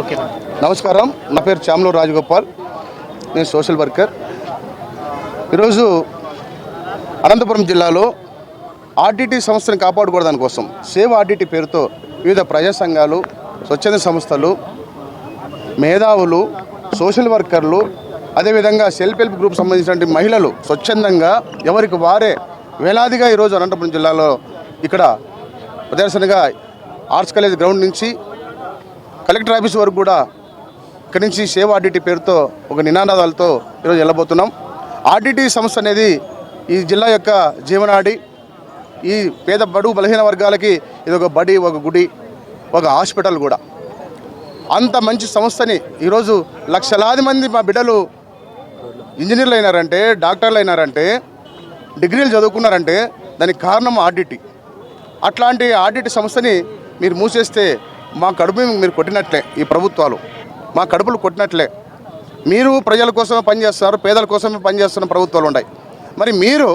Okay నమస్కారం. నా పేరు చామలూరు రాజగోపాల్. నేను సోషల్ వర్కర్. ఈరోజు అనంతపురం జిల్లాలో ఆర్టీటీ సంస్థను కాపాడుకోవడం కోసం సేవ్ ఆర్టీటీ పేరుతో వివిధ ప్రజా సంఘాలు స్వచ్ఛంద సంస్థలు మేధావులు సోషల్ వర్కర్లు అదేవిధంగా సెల్ఫ్ హెల్ప్ గ్రూప్ సంబంధించినటువంటి మహిళలు స్వచ్ఛందంగా ఎవరికి వారే వేలాదిగా ఈరోజు అనంతపురం జిల్లాలో ఇక్కడ ప్రదర్శనగా ఆర్ట్స్ కాలేజ్ గ్రౌండ్ నుంచి కలెక్టర్ ఆఫీస్ వరకు కూడా ఇక్కడి నుంచి సేవ్ ఆర్డిటీ పేరుతో ఒక నినాదాలతో ఈరోజు వెళ్ళబోతున్నాం. ఆర్డిటీ సంస్థ అనేది ఈ జిల్లా యొక్క జీవనాడి ఈ పేద బడుగు బలహీన వర్గాలకి ఇది ఒక బడి ఒక గుడి ఒక హాస్పిటల్ కూడా. అంత మంచి సంస్థని ఈరోజు లక్షలాది మంది మా బిడ్డలు ఇంజనీర్లు అయినారంటే డాక్టర్లు అయినారంటే డిగ్రీలు చదువుకున్నారంటే దానికి కారణం ఆర్డిటీ. అట్లాంటి ఆర్డిటీ సంస్థని మీరు మూసేస్తే మా కడుపు మీరు కొట్టినట్లే ఈ ప్రభుత్వాలు. మా కడుపులు కొట్టినట్లే. మీరు ప్రజల కోసమే పనిచేస్తున్నారు పేదల కోసమే పనిచేస్తున్న ప్రభుత్వాలు ఉన్నాయి. మరి మీరు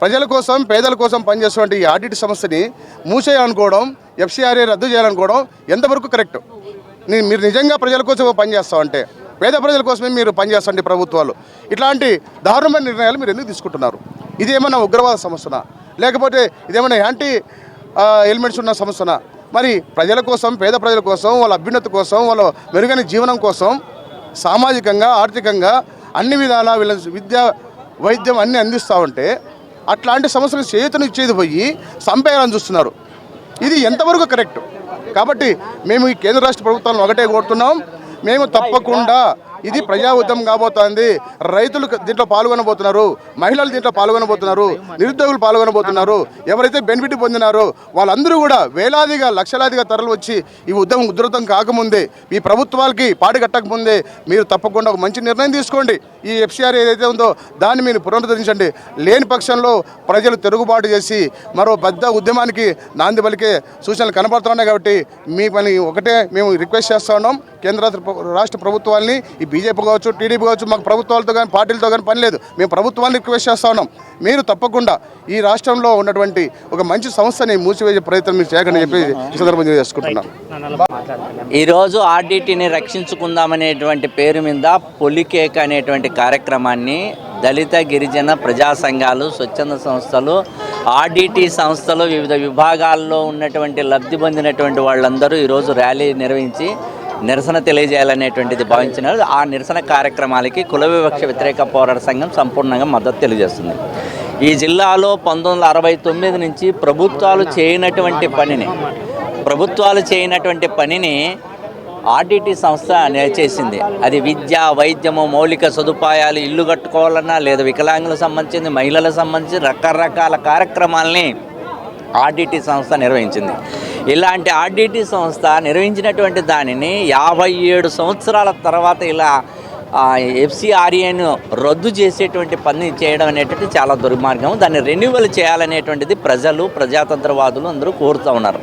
ప్రజల కోసం పేదల కోసం పనిచేస్తున్న ఈ ఆడిట్ సంస్థని మూసేయాలనుకోవడం ఎఫ్సిఆర్ఏ రద్దు చేయాలనుకోవడం ఎంతవరకు కరెక్ట్? మీరు నిజంగా ప్రజల కోసం పనిచేస్తామంటే పేద ప్రజల కోసమే మీరు పనిచేస్తండి ప్రభుత్వాలు. ఇట్లాంటి దారుణమైన నిర్ణయాలు మీరు ఎందుకు తీసుకుంటున్నారు? ఇది ఏమైనా ఉగ్రవాద సమస్యనా లేకపోతే ఇదేమైనా యాంటీ ఎలిమెంట్స్ ఉన్న సమస్యనా మరి ప్రజల కోసం పేద ప్రజల కోసం వాళ్ళ అభ్యున్నతి కోసం వాళ్ళ మెరుగైన జీవనం కోసం సామాజికంగా ఆర్థికంగా అన్ని విధాలా వీళ్ళ విద్య వైద్యం అన్నీ అందిస్తూ ఉంటే అట్లాంటి సమస్యలు చేతునిచ్చేది పోయి సంపేయాలని చూస్తున్నారు. ఇది ఎంతవరకు కరెక్ట్? కాబట్టి మేము ఈ కేంద్ర రాష్ట్ర ప్రభుత్వాలను ఒకటే కోరుతున్నాం. మేము తప్పకుండా ఇది ప్రజా ఉద్యమం కాబోతోంది. రైతులు దీంట్లో పాల్గొనబోతున్నారు. మహిళలు దీంట్లో పాల్గొనబోతున్నారు. నిరుద్యోగులు పాల్గొనబోతున్నారు. ఎవరైతే బెనిఫిట్ పొందినారో వాళ్ళందరూ కూడా వేలాదిగా లక్షలాదిగా తరలి వచ్చి ఈ ఉద్యమం ఉధృతం కాకముందే ఈ ప్రభుత్వాలకి పాడు కట్టకముందే మీరు తప్పకుండా ఒక మంచి నిర్ణయం తీసుకోండి. ఈ ఎఫ్సిఆర్ ఏదైతే ఉందో దాన్ని మీరు పునరుద్ధరించండి. లేని పక్షంలో ప్రజలు తిరుగుబాటు చేసి మరో పెద్ద ఉద్యమానికి నాంది పలికే సూచనలు కనబడుతున్నాయి కాబట్టి మీ పని ఒకటే మేము రిక్వెస్ట్ చేస్తున్నాం కేంద్ర రాష్ట్ర రాష్ట్ర ప్రభుత్వాల్ని ఈ బీజేపీ కావచ్చు టీడీపీ కావచ్చు మాకు ప్రభుత్వాలతో కానీ పార్టీలతో కానీ పని లేదు. మేము ప్రభుత్వాన్ని రిక్వెస్ట్ చేస్తా ఉన్నాం. మీరు తప్పకుండా ఈ రాష్ట్రంలో ఉన్నటువంటి ఒక మంచి సంస్థని మూసివేసే ప్రయత్నం మీరు చేయకండి చెప్పి ఈ సందర్భంగా చేసుకుంటున్నాం ఈరోజు ఆర్డిటీని రక్షించుకుందామనేటువంటి పేరు మీద పొలికేక్ అనేటువంటి కార్యక్రమాన్ని దళిత గిరిజన ప్రజా సంఘాలు స్వచ్ఛంద సంస్థలు ఆర్డిటి సంస్థలు వివిధ విభాగాల్లో ఉన్నటువంటి లబ్ధి పొందినటువంటి వాళ్ళందరూ ఈరోజు ర్యాలీ నిర్వహించి నిరసన తెలియజేయాలనేటువంటిది భావించినారు. ఆ నిరసన కార్యక్రమాలకి కుల వివక్ష వ్యతిరేక పోరాట సంఘం సంపూర్ణంగా మద్దతు తెలియజేస్తుంది. ఈ జిల్లాలో పంతొమ్మిది వందల అరవై తొమ్మిది నుంచి ప్రభుత్వాలు చేయనటువంటి పనిని ప్రభుత్వాలు చేయనటువంటి పనిని ఆర్డిటి సంస్థ చేసింది అది విద్య వైద్యము మౌలిక సదుపాయాలు ఇల్లు కట్టుకోవాలన్నా లేదా వికలాంగులకు సంబంధించింది మహిళలకు సంబంధించి రకరకాల కార్యక్రమాల్ని ఆర్డిటి సంస్థ నిర్వహించింది. ఇలాంటి ఆర్డిటి సంస్థ నిర్వహించినటువంటి దానిని యాభై ఏడు సంవత్సరాల తర్వాత ఇలా ఎఫ్సిఆర్ఏను రద్దు చేసేటువంటి పని చేయడం అనేటువంటి చాలా దుర్మార్గం. దాన్ని రెన్యువల్ చేయాలనేటువంటిది ప్రజలు ప్రజాతంత్రవాదులు అందరూ కోరుతూ ఉన్నారు.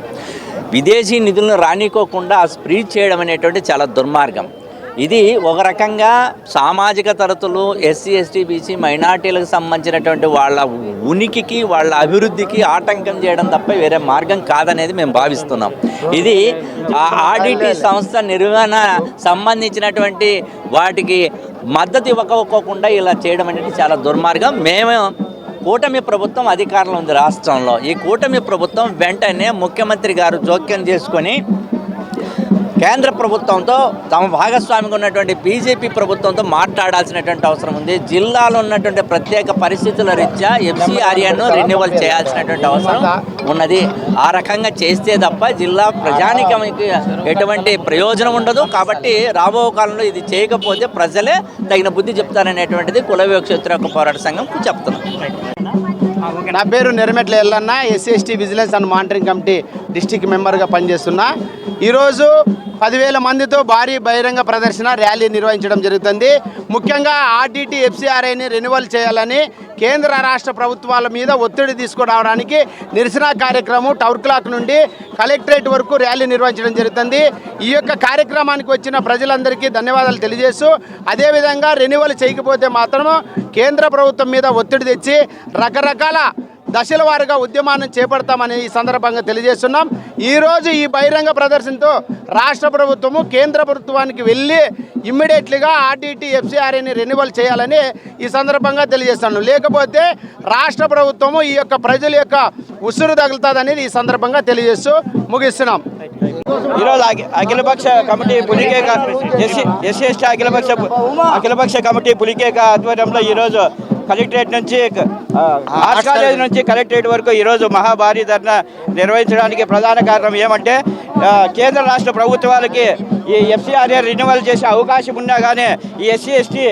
విదేశీ నిధులను రానికోకుండా స్ప్రీచ్ చేయడం అనేటువంటి చాలా దుర్మార్గం. ఇది ఒక రకంగా సామాజిక తరతులు ఎస్సీ ఎస్టీ బీసీ మైనార్టీలకు సంబంధించినటువంటి వాళ్ళ ఉనికికి వాళ్ళ అభివృద్ధికి ఆటంకం చేయడం తప్ప వేరే మార్గం కాదనేది మేము భావిస్తున్నాం. ఇది ఆడిటి సంస్థ నిర్వహణ సంబంధించినటువంటి వాటికి మద్దతు ఇవ్వకపోకుండా ఇలా చేయడం అనేది చాలా దుర్మార్గం. మేము కూటమి ప్రభుత్వం అధికారంలో ఉంది రాష్ట్రంలో. ఈ కూటమి ప్రభుత్వం వెంటనే ముఖ్యమంత్రి గారు జోక్యం చేసుకొని కేంద్ర ప్రభుత్వంతో తమ భాగస్వామిగా ఉన్నటువంటి బీజేపీ ప్రభుత్వంతో మాట్లాడాల్సినటువంటి అవసరం ఉంది. జిల్లాలో ఉన్నటువంటి ప్రత్యేక పరిస్థితుల రీత్యా ఎంసీఆర్ఏను రెన్యువల్ చేయాల్సినటువంటి అవసరం ఉన్నది. ఆ రకంగా చేస్తే తప్ప జిల్లా ప్రజానికానికి ఎటువంటి ప్రయోజనం ఉండదు. కాబట్టి రాబో కాలంలో ఇది చేయకపోతే ప్రజలే తగిన బుద్ధి చెప్తారనేటువంటిది కుల వివక్ష పోరాట సంఘం చెప్తున్నాం నా పేరు Nerametla Yellanna SC ST vigilance and monitoring committee district మెంబర్గా పనిచేస్తున్నా. ఈరోజు పదివేల మందితో భారీ బహిరంగ ప్రదర్శన ర్యాలీ నిర్వహించడం జరుగుతుంది. ముఖ్యంగా ఆర్డీటీ ఎఫ్సీఆర్ఐని రెన్యువల్ చేయాలని కేంద్ర రాష్ట్ర ప్రభుత్వాల మీద ఒత్తిడి తీసుకురావడానికి నిరసన కార్యక్రమం టవర్ క్లాక్ నుండి కలెక్టరేట్ వరకు ర్యాలీ నిర్వహించడం జరుగుతుంది. ఈ యొక్క కార్యక్రమానికి వచ్చిన ప్రజలందరికీ ధన్యవాదాలు తెలియజేస్తూ అదేవిధంగా రెన్యువల్ చేయకపోతే మాత్రం కేంద్ర ప్రభుత్వం మీద ఒత్తిడి తెచ్చి రకరకాల దశల వారీగా ఉద్యమాన్ని చేపడతామని ఈ సందర్భంగా తెలియజేస్తున్నాం. ఈరోజు ఈ బహిరంగ ప్రదర్శనతో రాష్ట్ర ప్రభుత్వము కేంద్ర ప్రభుత్వానికి వెళ్ళి ఇమ్మీడియట్లీగా ఆర్డీటీ ఎఫ్సిఆర్ఏని రెన్యువల్ చేయాలని ఈ సందర్భంగా తెలియజేస్తాను లేకపోతే రాష్ట్ర ప్రభుత్వము ఈ యొక్క ప్రజల యొక్క ఉసురు తగులుతుందని ఈ సందర్భంగా తెలియజేస్తూ ముగిస్తున్నాం. ఈరోజు అఖి- అఖిలపక్ష కమిటీ పులికేక ఎస్సీ ఎస్సీ ఎస్టీ అఖిలపక్ష అఖిలపక్ష కమిటీ పులికేక ఆధ్వర్యంలో ఈరోజు కలెక్టరేట్ నుంచి ఆర్ట్స్ కాలేజ్ నుంచి కలెక్టరేట్ వరకు ఈరోజు మహాభారీ ధర్నా నిర్వహించడానికి ప్రధాన కారణం ఏమంటే కేంద్ర రాష్ట్ర ప్రభుత్వాలకి ఈ ఎఫ్సిఆర్ఏ రెన్యువల్ చేసే అవకాశం ఉన్నా కానీ ఈ ఎస్సీ ఎస్టీ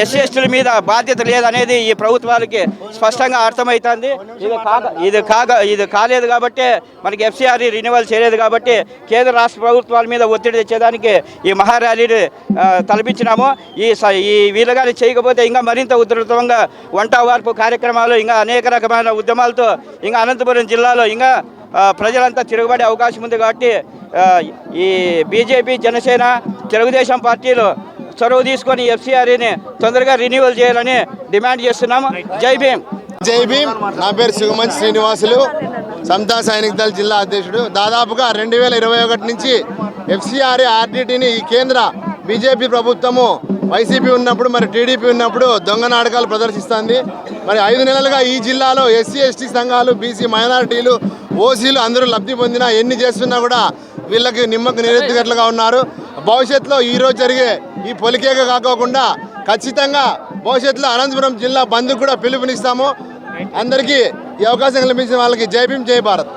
ఎస్సీ ఎస్టీల మీద బాధ్యత లేదనేది ఈ ప్రభుత్వాలకి స్పష్టంగా అర్థమవుతుంది. ఇది కాక ఇది కాక ఇది కాలేదు కాబట్టి మనకి ఎఫ్సీఆర్ రెన్యువల్ చేయలేదు కాబట్టి కేంద్ర రాష్ట్ర ప్రభుత్వాల మీద ఒత్తిడి తెచ్చేదానికి ఈ మహార్యాలీని తలపించినాము. ఈ స- ఈ వీలుగాని చేయకపోతే ఇంకా మరింత ఉధృతంగా వంట వార్పు కార్యక్రమాలు ఇంకా అనేక రకమైన ఉద్యమాలతో ఇంకా అనంతపురం జిల్లాలో ఇంకా ప్రజలంతా తిరగబడే అవకాశం ఉంది కాబట్టి ఈ బీజేపీ జనసేన తెలుగుదేశం పార్టీలు చొరవ తీసుకొని ఎఫ్సీఆర్ఏని తొందరగా రెన్యువల్ చేయాలని డిమాండ్ చేస్తున్నాము. జై భీమ్. జై భీమ్. నా పేరు సుగమంచి శ్రీనివాసులు. సంతా సైనిక దళ జిల్లా అధ్యక్షుడు. దాదాపుగా రెండు వేల ఇరవై ఒకటి నుంచి ఎఫ్సీఆర్ఏ ఆర్డిటిని ఈ కేంద్ర బీజేపీ ప్రభుత్వము వైసీపీ ఉన్నప్పుడు మరి టీడీపీ ఉన్నప్పుడు దొంగ నాటకాలు ప్రదర్శిస్తుంది. మరి ఐదు నెలలుగా ఈ జిల్లాలో ఎస్సీ ఎస్టీ సంఘాలు బీసీ మైనారిటీలు ఓసీలు అందరూ లబ్ధి పొందినా ఎన్ని చేస్తున్నా కూడా వీళ్ళకి నిమ్మకు నిరెత్తుగట్లుగా ఉన్నారు. భవిష్యత్తులో ఈ రోజు జరిగే ఈ పొలికేక కాకోకుండా ఖచ్చితంగా భవిష్యత్తులో అనంతపురం జిల్లా బంద్కు కూడా పిలుపునిస్తాము. అందరికీ ఈ అవకాశం కల్పించిన వాళ్ళకి జై భీమ్ జై భారత్.